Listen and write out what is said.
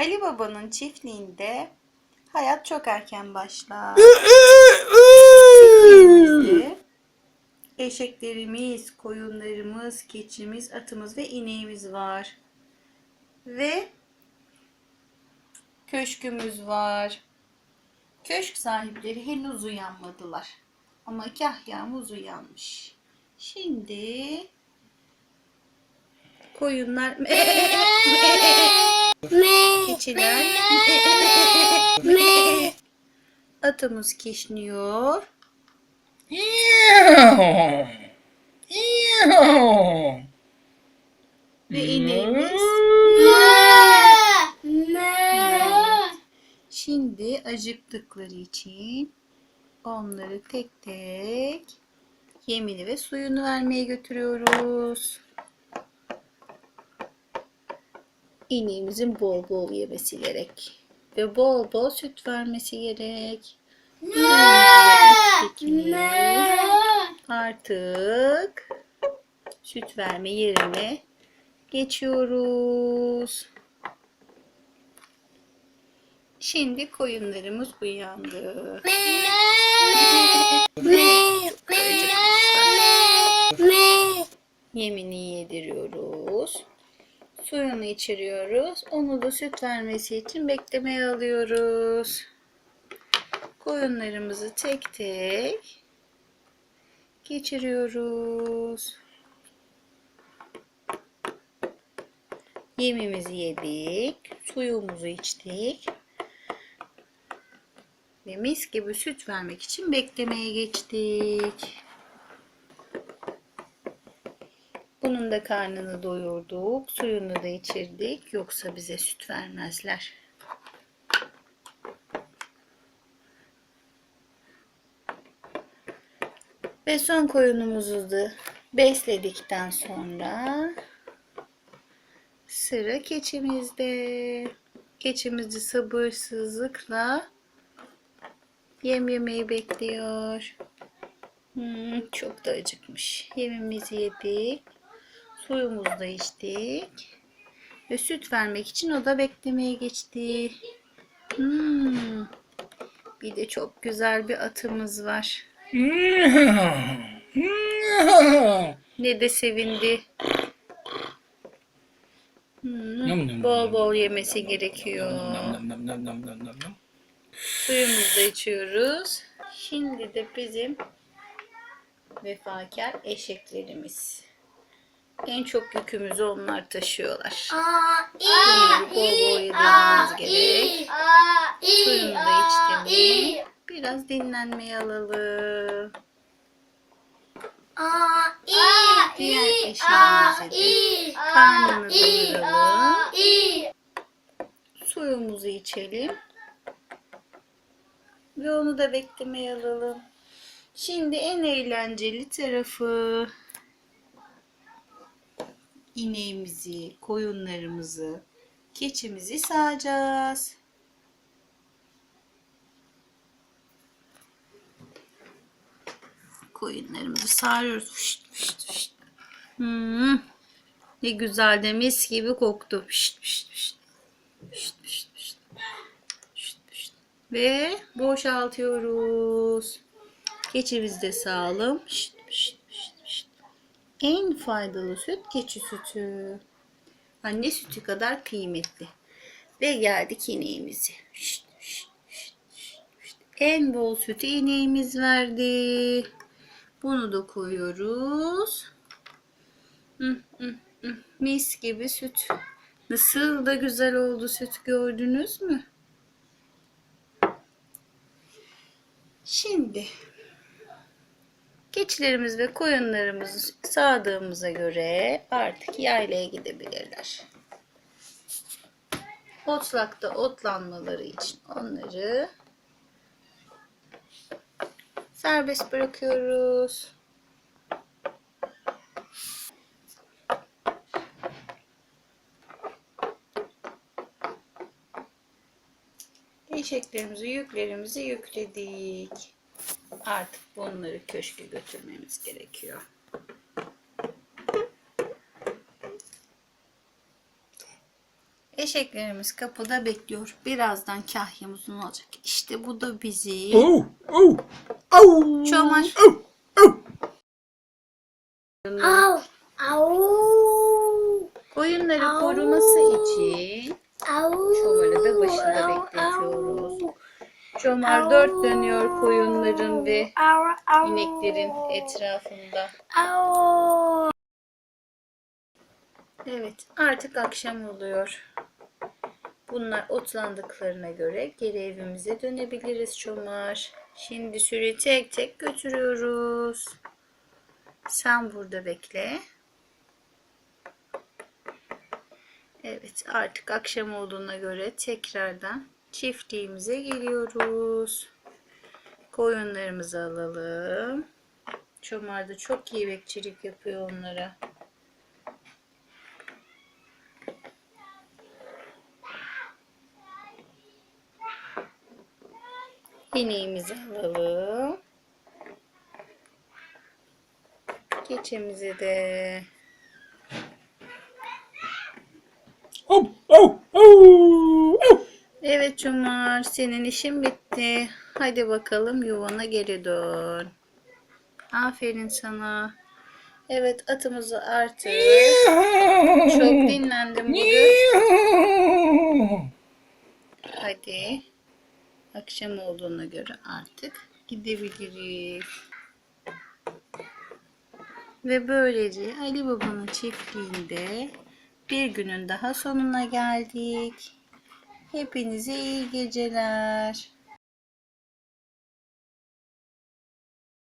Ali Baba'nın çiftliğinde hayat çok erken başlar. Çiftliğimizde eşeklerimiz, koyunlarımız, keçimiz, atımız ve ineğimiz var. Ve köşkümüz var. Köşk sahipleri henüz uyanmadılar. Ama kahyamız uyanmış. Şimdi koyunlar keçiler atımız kişniyor. Ve ineğimiz Şimdi acıktıkları için onları tek tek yemini ve suyunu vermeye götürüyoruz. İneğimizin bol bol yemesi gerek. Ve bol bol süt vermesi gerek. İneğimizin artık süt verme yerine geçiyoruz. Şimdi koyunlarımız uyandı. Yemini yediriyoruz. Suyunu içiriyoruz. Onu da süt vermesi için beklemeye alıyoruz. Koyunlarımızı tek tek geçiriyoruz. Yemimizi yedik. Suyumuzu içtik. Ve mis gibi süt vermek için beklemeye geçtik. Bunun da karnını doyurduk. Suyunu da içirdik. Yoksa bize süt vermezler. Ve son koyunumuzu da besledikten sonra sıra keçimizde. Keçimiz de sabırsızlıkla yem yemeyi bekliyor. Hmm, çok da acıkmış. Yemimizi yedik. Suyumuzu da içtik. Ve süt vermek için o da beklemeye geçti. Hmm, bir de çok güzel bir atımız var. Ne de sevindi. Hmm, bol bol yemesi gerekiyor. Suyumuzu da içiyoruz. Şimdi de bizim vefakar eşeklerimiz. En çok yükümüzü onlar taşıyorlar. Bunları bol bol yedirmemiz gerek. Suyunu da mi biraz dinlenmeye alalım. Diğer eşeğimize de karnını doyuralım. Suyumuzu içelim. Ve onu da beklemeye alalım. Şimdi en eğlenceli tarafı ineğimizi, koyunlarımızı, keçimizi sağacağız. Koyunlarımızı sağıyoruz. Fışt, fışt, fışt. Hmm. Ne güzel de mis gibi koktu. Fışt, fışt, fışt. Fışt, fışt, fışt. Fışt, fışt. Ve boşaltıyoruz. Keçimizi de sağalım. Fışt, fışt. En faydalı süt keçi sütü. Anne sütü kadar kıymetli. Ve geldik ineğimizi. Şşt, şşt, şşt, şşt. En bol sütü ineğimiz verdi. Bunu da koyuyoruz. Mis gibi süt. Nasıl da güzel oldu süt gördünüz mü? Şimdi Keçilerimiz ve koyunlarımızı sağdığımıza göre artık yaylaya gidebilirler. Otlakta otlanmaları için onları serbest bırakıyoruz. Eşeklerimizi, yüklerimizi yükledik. Artık bunları köşke götürmemiz gerekiyor. Eşeklerimiz kapıda bekliyor. Birazdan kahyamızın olacak. İşte bu da bizim Oh, oh, oh. Çomar. Oh, oh. Au. Au. Koyunları Au. koruması için Au. Çomarı da başında bekletiyoruz. Çomar dört dönüyor koyunların ve ineklerin etrafında. Evet artık akşam oluyor. Bunlar otlandıklarına göre geri evimize dönebiliriz Çomar. Şimdi sürü tek tek götürüyoruz. Sen burada bekle. Evet artık akşam olduğuna göre tekrardan çiftliğimize geliyoruz. Koyunlarımızı alalım. Çomar da çok iyi bekçilik yapıyor onlara. İneğimizi alalım. Keçimizi de. Oh, oh, oh. Evet Cumar, senin işin bitti. Hadi bakalım yuvana geri dön. Aferin sana. Evet atımızı artık çok dinlendim bugün. Hadi. Akşam olduğuna göre artık gidebiliriz. Ve böylece Ali Baba'nın çiftliğinde bir günün daha sonuna geldik. Hepinize iyi geceler.